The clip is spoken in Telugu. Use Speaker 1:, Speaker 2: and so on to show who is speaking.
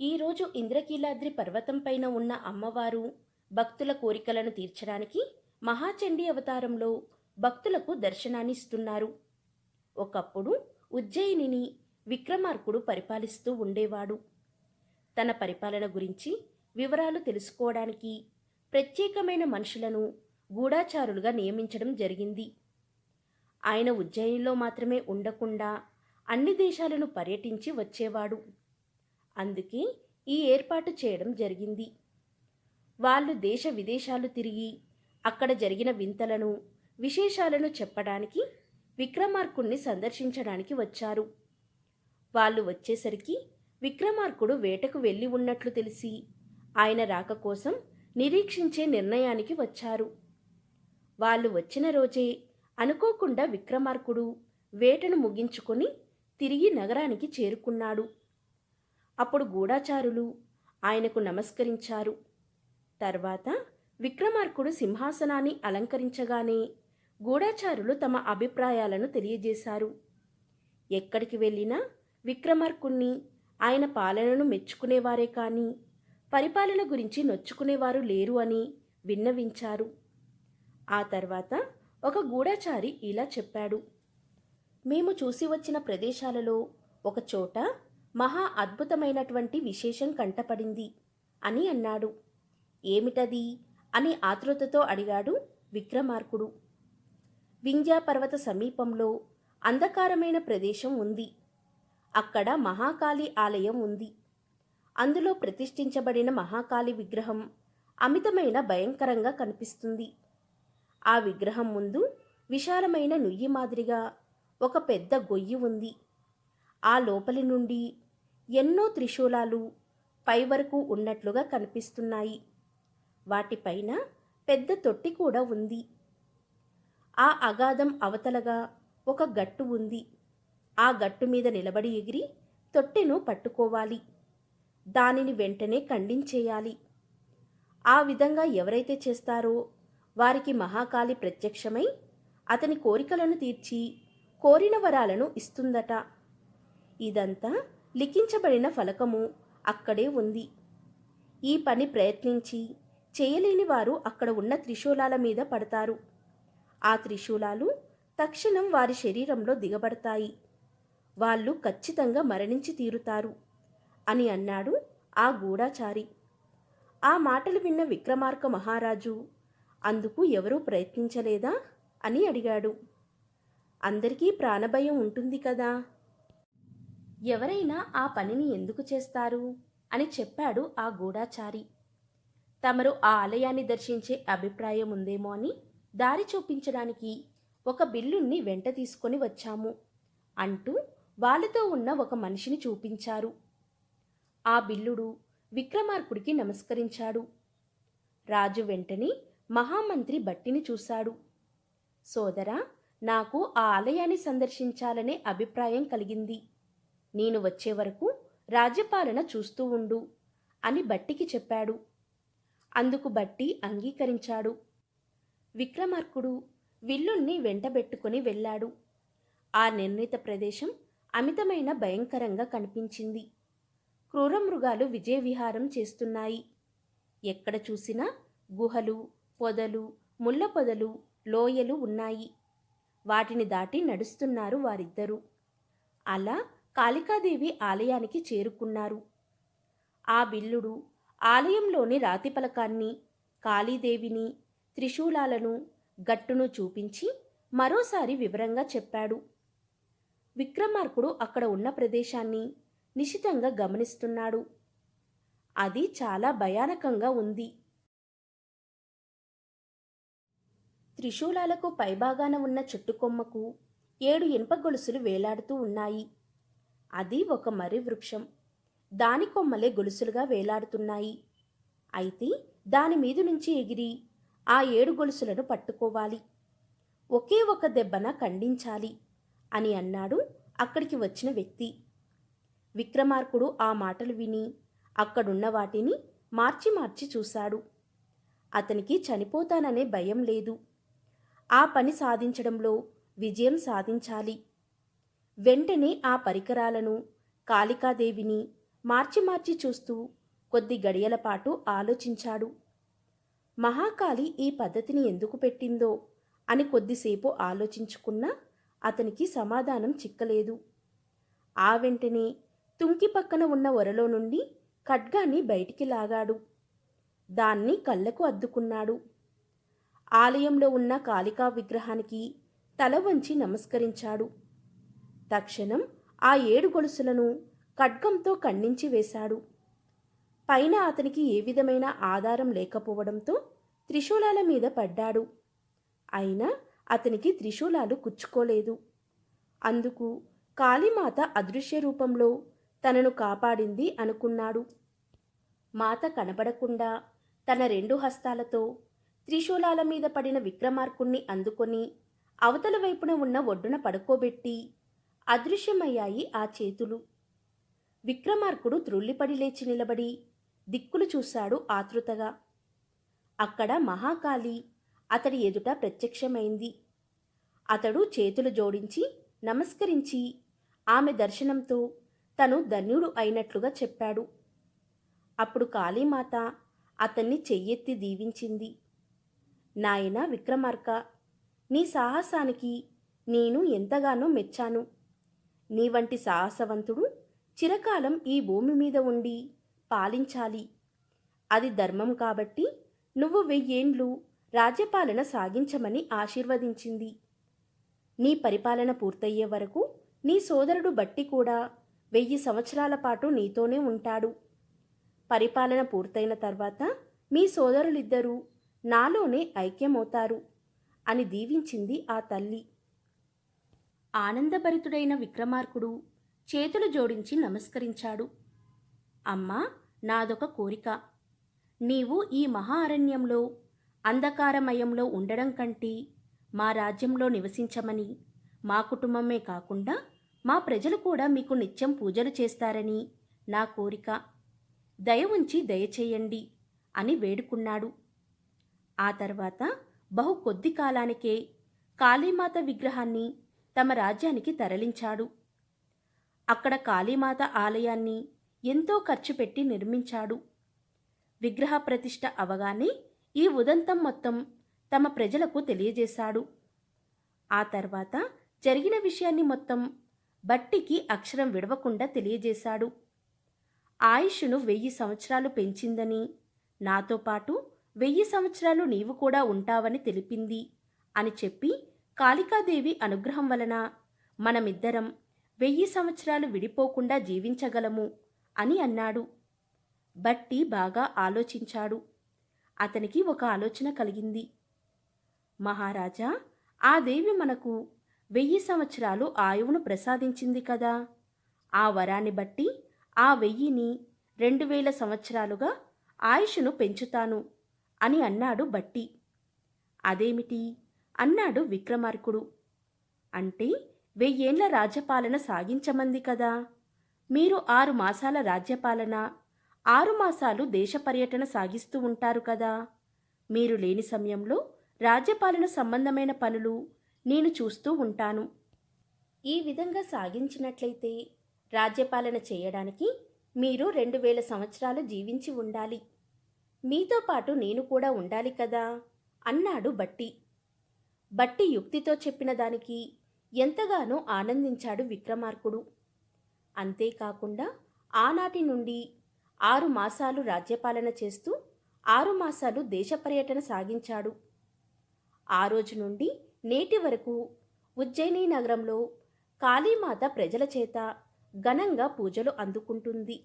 Speaker 1: ఈరోజు ఇంద్రకీలాద్రి పర్వతంపైన ఉన్న అమ్మవారు భక్తుల కోరికలను తీర్చడానికి మహాచండీ అవతారంలో భక్తులకు దర్శనాన్ని ఇస్తున్నారు ఒకప్పుడు ఉజ్జయినిని విక్రమార్కుడు పరిపాలిస్తూ ఉండేవాడు. తన పరిపాలన గురించి వివరాలు తెలుసుకోవడానికి ప్రత్యేకమైన మనుషులను గూఢాచారులుగా నియమించడం జరిగింది. ఆయన ఉజ్జయినిలో మాత్రమే ఉండకుండా అన్ని దేశాలను పర్యటించి వచ్చేవాడు. అందుకే ఈ ఏర్పాటు చేయడం జరిగింది. వాళ్ళు దేశ విదేశాలు తిరిగి అక్కడ జరిగిన వింతలను విశేషాలను చెప్పడానికి విక్రమార్కుణ్ణి సందర్శించడానికి వచ్చారు. వాళ్ళు వచ్చేసరికి విక్రమార్కుడు వేటకు వెళ్ళి ఉన్నట్లు తెలిసి ఆయన రాక కోసం నిరీక్షించే నిర్ణయానికి వచ్చారు. వాళ్ళు వచ్చిన రోజే అనుకోకుండా విక్రమార్కుడు వేటను ముగించుకొని తిరిగి నగరానికి చేరుకున్నాడు. అప్పుడు గూఢాచారులు ఆయనకు నమస్కరించారు. తర్వాత విక్రమార్కుడు సింహాసనాన్ని అలంకరించగానే గూఢాచారులు తమ అభిప్రాయాలను తెలియజేశారు. ఎక్కడికి వెళ్ళినా విక్రమార్కుణ్ణి ఆయన పాలనను మెచ్చుకునేవారే కానీ పరిపాలన గురించి నొచ్చుకునేవారు లేరు అని విన్నవించారు. ఆ తర్వాత ఒక గూఢాచారి ఇలా చెప్పాడు. మేము చూసి వచ్చిన ప్రదేశాలలో ఒక చోట మహా అద్భుతమైనటువంటి విశేషం కంటపడింది అని అన్నాడు. ఏమిటది? అని ఆతృతతో అడిగాడు విక్రమార్కుడు. వింధ్యా పర్వత సమీపంలో అంధకారమైన ప్రదేశం ఉంది. అక్కడ మహాకాళి ఆలయం ఉంది. అందులో ప్రతిష్ఠించబడిన మహాకాళి విగ్రహం అమితమైన భయంకరంగా కనిపిస్తుంది. ఆ విగ్రహం ముందు విశాలమైన నుయ్యి మాదిరిగా ఒక పెద్ద గొయ్యి ఉంది. ఆ లోపలి నుండి ఎన్నో త్రిశూలాలు పై వరకు ఉన్నట్లుగా కనిపిస్తున్నాయి. వాటిపైన పెద్ద తొట్టి కూడా ఉంది. ఆ అగాధం అవతలగా ఒక గట్టు ఉంది. ఆ గట్టు మీద నిలబడి ఎగిరి తొట్టెను పట్టుకోవాలి. దానిని వెంటనే ఖండించేయాలి. ఆ విధంగా ఎవరైతే చేస్తారో వారికి మహాకాళి ప్రత్యక్షమై అతని కోరికలను తీర్చి కోరిన వరాలను ఇస్తుందట. ఇదంతా లిఖించబడిన ఫలకము అక్కడే ఉంది. ఈ పని ప్రయత్నించి చేయలేని వారు అక్కడ ఉన్న త్రిశూలాల మీద పడతారు. ఆ త్రిశూలాలు తక్షణం వారి శరీరంలో దిగబడతాయి. వాళ్ళు ఖచ్చితంగా మరణించి తీరుతారు అని అన్నాడు ఆ గూఢాచారి. ఆ మాటలు విన్న విక్రమార్క మహారాజు అందుకు ఎవరూ ప్రయత్నించలేదా? అని అడిగాడు. అందరికీ ప్రాణభయం ఉంటుంది కదా ఎవరైనా ఆ పనిని ఎందుకు చేస్తారు? అని చెప్పాడు ఆ గూఢాచారి. తమరు ఆ ఆలయాన్ని దర్శించే అభిప్రాయం ఉందేమో అని దారి చూపించడానికి ఒక బిల్లుణ్ణి వెంట తీసుకొని వచ్చాము అంటూ వాళ్ళతో ఉన్న ఒక మనిషిని చూపించారు. ఆ బిల్లుడు విక్రమార్కుడికి నమస్కరించాడు. రాజు వెంటనే మహామంత్రి బట్టిని చూశాడు. సోదరా నాకు ఆ ఆలయాన్ని సందర్శించాలనే అభిప్రాయం కలిగింది. నేను వచ్చే వరకు రాజ్యపాలన చూస్తూ ఉండు అని బట్టికి చెప్పాడు. అందుకు బట్టి అంగీకరించాడు. విక్రమార్కుడు విల్లుణ్ణి వెంటబెట్టుకుని వెళ్ళాడు. ఆ నిర్ణీత ప్రదేశం అమితమైన భయంకరంగా కనిపించింది. క్రూరమృగాలు విజయవిహారం చేస్తున్నాయి. ఎక్కడ చూసినా గుహలు పొదలు ముళ్ళ పొదలు లోయలు ఉన్నాయి. వాటిని దాటి నడుస్తున్నారు వారిద్దరూ. అలా కాళికాదేవి ఆలయానికి చేరుకున్నారు. ఆ బిల్లుడు ఆలయంలోని రాతి పలకాన్ని కాళీదేవిని త్రిశూలాలను గట్టును చూపించి మరోసారి వివరంగా చెప్పాడు. విక్రమార్కుడు అక్కడ ఉన్న ప్రదేశాన్ని నిశితంగా గమనిస్తున్నాడు. అది చాలా భయానకంగా ఉంది. త్రిశూలాలకు పైభాగాన ఉన్న చెట్టుకొమ్మకు ఏడు ఇనుప గొలుసులు వేలాడుతూ ఉన్నాయి. అది ఒక మర్రి వృక్షం. దాని కొమ్మలే గొలుసులుగా వేలాడుతున్నాయి. అయితే దాని మీద నుంచి ఎగిరి ఆ ఏడు గొలుసులను పట్టుకోవాలి. ఒకే ఒక దెబ్బన ఖండించాలి అని అన్నాడు అక్కడికి వచ్చిన వ్యక్తి. విక్రమార్కుడు ఆ మాటలు విని అక్కడున్న వాటిని మార్చి మార్చి చూశాడు. అతనికి చనిపోతాననే భయం లేదు. ఆ పని సాధించడంలో విజయం సాధించాలి. వెంటనే ఆ పరికరాలను కాళికాదేవిని మార్చి మార్చి చూస్తూ కొద్ది గడియల పాటు ఆలోచించాడు. మహాకాళి ఈ పద్ధతిని ఎందుకు పెట్టిందో అని కొద్దిసేపు ఆలోచించుకున్నా అతనికి సమాధానం చిక్కలేదు. ఆ వెంటనే తుంకి పక్కన ఉన్న ఒరలో నుండి ఖడ్గాన్ని బయటికి లాగాడు. దాన్ని కళ్ళకు అద్దుకున్నాడు. ఆలయంలో ఉన్న కాళికా విగ్రహానికి తల వంచి నమస్కరించాడు. తక్షణం ఆ ఏడు గొలుసులను ఖడ్గంతో ఖండించి వేశాడు. పైన అతనికి ఏ విధమైన ఆధారం లేకపోవడంతో త్రిశూలాల మీద పడ్డాడు. అయినా అతనికి త్రిశూలాలు కుచ్చుకోలేదు. అందుకు కాళీమాత అదృశ్య రూపంలో తనను కాపాడింది అనుకున్నాడు. మాత కనబడకుండా తన రెండు హస్తాలతో త్రిశూలాల మీద పడిన విక్రమార్కుణ్ణి అందుకొని అవతల వైపున ఉన్న ఒడ్డున పడుకోబెట్టి అదృశ్యమయ్యాయి ఆ చేతులు. విక్రమార్కుడు త్రుళ్ళిపడి లేచి నిలబడి దిక్కులు చూశాడు ఆతృతగా. అక్కడ మహాకాళి అతడి ఎదుట ప్రత్యక్షమైంది. అతడు చేతులు జోడించి నమస్కరించి ఆమె దర్శనంతో తను ధన్యుడు అయినట్లుగా చెప్పాడు. అప్పుడు కాళీమాత అతన్ని చెయ్యెత్తి దీవించింది. నాయన విక్రమార్క నీ సాహసానికి నేను ఎంతగానో మెచ్చాను. నీ వంటి సాహసవంతుడు చిరకాలం ఈ భూమి మీద ఉండి పాలించాలి. అది ధర్మం కాబట్టి నువ్వు వెయ్యేండ్లు రాజ్యపాలన సాగించమని ఆశీర్వదించింది. నీ పరిపాలన పూర్తయ్యే వరకు నీ సోదరుడు బట్టి కూడా వెయ్యి సంవత్సరాల పాటు నీతోనే ఉంటాడు. పరిపాలన పూర్తయిన తర్వాత మీ సోదరులిద్దరూ నాలోనే ఐక్యమవుతారు అని దీవించింది ఆ తల్లి. ఆనందభరితుడైన విక్రమార్కుడు చేతులు జోడించి నమస్కరించాడు. అమ్మా నాదొక కోరిక. నీవు ఈ మహా అరణ్యంలో అంధకారమయంలో ఉండడం కంటే మా రాజ్యంలో నివసించమని మా కుటుంబమే కాకుండా మా ప్రజలు కూడా మీకు నిత్యం పూజలు చేస్తారని నా కోరిక. దయ ఉంచి దయచేయండి అని వేడుకున్నాడు. ఆ తర్వాత బహు కొద్ది కాలానికే కాళీమాత విగ్రహాన్ని తమ రాజ్యానికి తరలించాడు. అక్కడ కాళీమాత ఆలయాన్ని ఎంతో ఖర్చు పెట్టి నిర్మించాడు. విగ్రహ ప్రతిష్ఠ అవగానే ఈ ఉదంతం మొత్తం తమ ప్రజలకు తెలియజేశాడు. ఆ తర్వాత జరిగిన విషయాన్ని మొత్తం బట్టికి అక్షరం విడవకుండా తెలియజేశాడు. ఆయుష్ను వెయ్యి సంవత్సరాలు పెంచిందని నాతో పాటు వెయ్యి సంవత్సరాలు నీవు కూడా ఉంటావని తెలిపింది అని చెప్పి కాళికాదేవి అనుగ్రహం వలన మనమిద్దరం వెయ్యి సంవత్సరాలు విడిపోకుండా జీవించగలము అని అన్నాడు. బట్టి బాగా ఆలోచించాడు. అతనికి ఒక ఆలోచన కలిగింది. మహారాజా ఆ దేవి మనకు వెయ్యి సంవత్సరాలు ఆయువును ప్రసాదించింది కదా. ఆ వరాన్ని బట్టి ఆ వెయ్యిని రెండు వేల సంవత్సరాలుగా ఆయుష్ను పెంచుతాను అని అన్నాడు బట్టి అదేమిటి? అన్నాడు విక్రమార్కుడు. అంటే వెయ్యేళ్ళ రాజ్యపాలన సాగించమంది కదా. మీరు ఆరు మాసాల రాజ్యపాలన ఆరు మాసాలు దేశ పర్యటన సాగిస్తూ ఉంటారు కదా. మీరు లేని సమయంలో రాజ్యపాలన సంబంధమైన పనులు నేను చూస్తూ ఉంటాను. ఈ విధంగా సాగించినట్లయితే రాజ్యపాలన చేయడానికి మీరు రెండు వేల సంవత్సరాలు జీవించి ఉండాలి. మీతో పాటు నేను కూడా ఉండాలి కదా అన్నాడు బట్టి బట్టి యుక్తితో చెప్పిన దానికి ఎంతగానో ఆనందించాడు విక్రమార్కుడు. అంతేకాకుండా ఆనాటి నుండి ఆరు మాసాలు రాజ్యపాలన చేస్తూ ఆరు మాసాలు దేశ పర్యటన సాగించాడు. ఆ రోజు నుండి నేటి వరకు ఉజ్జయిని నగరంలో కాళీమాత ప్రజల చేత ఘనంగా పూజలు అందుకుంటుంది.